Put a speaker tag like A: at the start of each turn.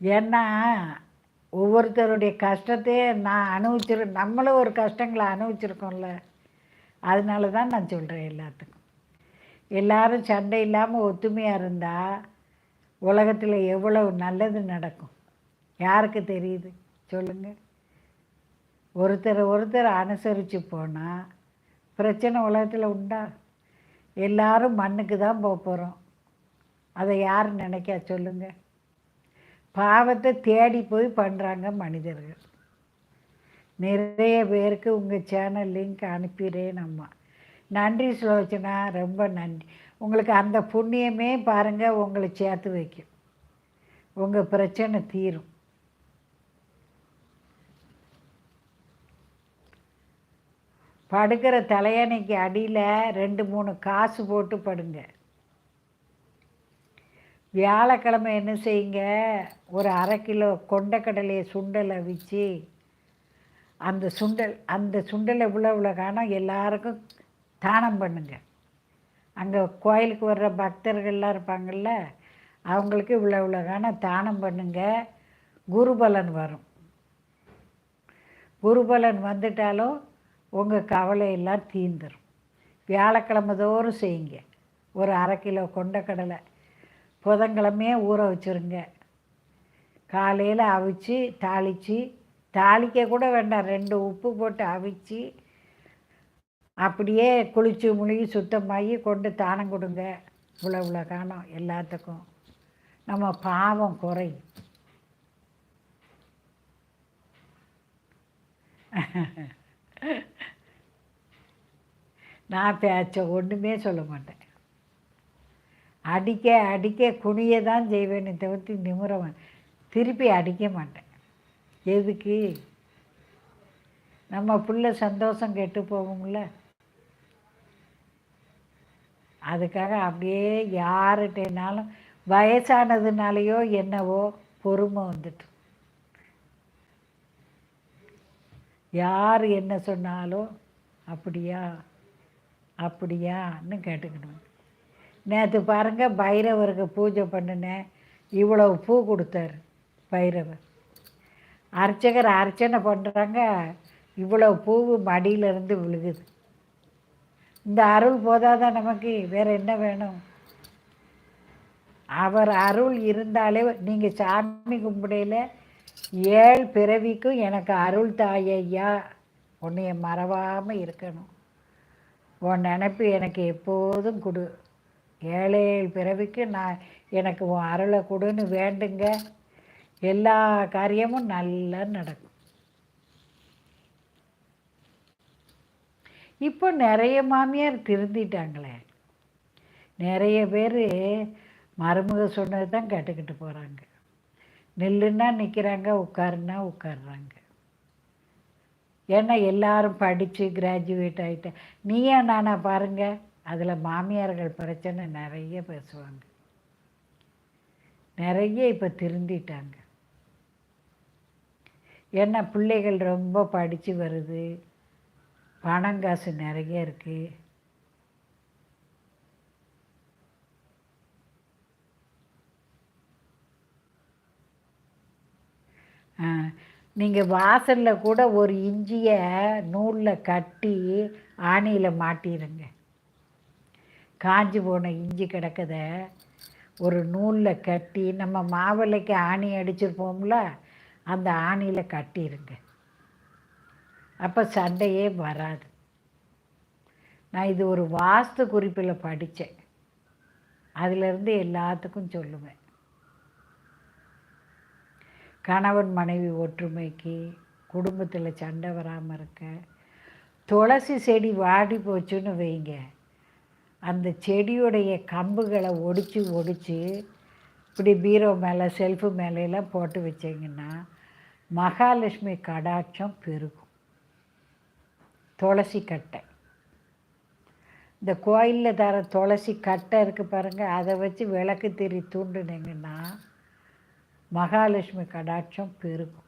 A: ஏன்னா ஒவ்வொருத்தருடைய கஷ்டத்தையே நான் அனுபவிச்சிரு நம்மளும் ஒரு கஷ்டங்களை அனுபவிச்சிருக்கோம்ல. அதனால தான் நான் சொல்கிறேன் எல்லாத்துக்கும். எல்லாரும் சண்டை இல்லாமல் ஒத்துமையாக இருந்தால் உலகத்தில் எவ்வளவு நல்லது நடக்கும்? யாருக்கு தெரியுது? சொல்லுங்கள் ஒருத்தர் ஒருத்தர் அனுசரித்து போனால் பிரச்சனை உலகத்தில் உண்டா? எல்லாரும் மண்ணுக்கு தான் போக போகிறோம் அதை யார் நினைக்கா? சொல்லுங்கள் பாவத்தை தேடி போய் பண்ணுறாங்க மனிதர்கள். நிறைய பேருக்கு உங்கள் சேனல் லிங்க் அனுப்பிடுறேன் அம்மா. நன்றி சுலோச்சனா ரொம்ப நன்றி. உங்களுக்கு அந்த புண்ணியமே பாருங்கள் உங்களை சேர்த்து வைக்கும். உங்கள் பிரச்சனை தீரும். படுக்கிற தலையணைக்கு அடியில் ரெண்டு மூணு காசு போட்டு படுங்க. வியாழக்கிழமை என்ன செய்யுங்க? ஒரு அரை கிலோ கொண்டக்கடலையை சுண்டலை வச்சு அந்த சுண்டல் அந்த சுண்டலை இவ்வளோ இவ்வளோ காணோம் எல்லாருக்கும் தானம் பண்ணுங்க. அங்கே கோயிலுக்கு வர்ற பக்தர்கள்லாம் இருப்பாங்கள்ல அவங்களுக்கு இவ்வளோ இவ்வளோ காணம் தானம் பண்ணுங்க. குருபலன் வரும். குருபலன் வந்துட்டாலும் உங்கள் கவலையெல்லாம் தீந்துடும் வியாழக்கிழமை தோறும் செய்யுங்க. ஒரு அரை கிலோ கொண்டக்கடலை புதன்கிழமையே ஊற வச்சுருங்க. காலையில் அவிச்சு தாளித்து தாளிக்க கூட வேண்டாம். ரெண்டு உப்பு போட்டு அவிச்சு அப்படியே குளிச்சு முழுகி சுத்தமாகி கொண்டு தானம் கொடுங்க. இவ்வளோ இவ்வளோ காணும் எல்லாத்துக்கும். நம்ம பாவம் குறையும் நான் பேச்ச ஒன்றுமே சொல்ல மாட்டேன். அடிக்க அடிக்க குனிய தான் செய்வேன்னு தவிர்த்து நிமிரவன். திருப்பி அடிக்க மாட்டேன். எதுக்கு? நம்ம பிள்ளை சந்தோஷம் கெட்டு போகும்ல. அதுக்காக அப்படியே யார்கிட்டனாலும் வயசானதுனாலையோ என்னவோ பொறுமை வந்துட்டு. யார் என்ன சொன்னாலும் அப்படியா அப்படியான்னு கேட்டுக்கணும் நேற்று பாருங்கள் பைரவருக்கு பூஜை பண்ணினேன் இவ்வளவு பூ கொடுத்தாரு பைரவர். அர்ச்சகர் அர்ச்சனை பண்ணுறாங்க இவ்வளோ பூவு மடியிலிருந்து விழுகுது. இந்த அருள் போதாதான் நமக்கு? வேறு என்ன வேணும்? அவர் அருள் இருந்தாலே நீங்கள் சாமி கும்பிடையில் ஏழு பிறவிக்கும் எனக்கு அருள் தாயையா உன்னைய மறவாமல் இருக்கணும். உன் நினப்பு எனக்கு எப்போதும் கொடு. ஏழு பிறவிக்கு நான் எனக்கு உன் அருளை கொடுன்னு வேண்டுங்க. எல்லா காரியமும் நல்லா நடக்கும். இப்போ நிறைய மாமியார் திருந்திட்டாங்களே. நிறைய பேர் மருமக சொன்னது தான் கேட்டுக்கிட்டு போகிறாங்க நில்லுன்னா நிற்கிறாங்க உட்காருன்னா உட்காடுறாங்க ஏன்னா எல்லாரும் படித்து கிராஜுவேட் ஆகிட்டேன் நீயா நானா பாருங்கள் அதில் மாமியார்கள் பிரச்சனை நிறைய பேசுவாங்க. நிறைய இப்போ திருந்திட்டாங்க. ஏன்னா பிள்ளைகள் ரொம்ப படித்து வருது. பணம் காசு நிறைய இருக்குது நீங்கள் வாசலில் கூட ஒரு இஞ்சியை நூலில் கட்டி ஆணியில் மாட்டிடுங்க காஞ்சி போன இஞ்சி கிடக்கத ஒரு நூலில் கட்டி நம்ம மாவிளைக்கு ஆணி அடிச்சிருப்போம்ல அந்த ஆணியில் கட்டிடுங்க அப்போ சண்டையே வராது. நான் இது ஒரு வாஸ்து குறிப்பில் படித்தேன் அதிலிருந்து எல்லாத்துக்கும் சொல்லுவேன். கணவன் மனைவி ஒற்றுமைக்கு குடும்பத்தில் சண்டை வராமல் இருக்க துளசி செடி வாடி போச்சுன்னு வைங்க. அந்த செடியுடைய கம்புகளை ஒடிச்சு ஒடிச்சு இப்படி பீரோ மேலே செல்ஃபு மேலையெல்லாம் போட்டு வச்சிங்கன்னா மகாலட்சுமி கடாட்சம் பெருகும். துளசி கட்டை. இந்த கோயிலில் தர துளசி கட்டை இருக்குது பாருங்கள் அதை வச்சு விளக்கு திரி தூண்டுனீங்கன்னா மகாலட்சுமி கடாட்சம் பெருகும்.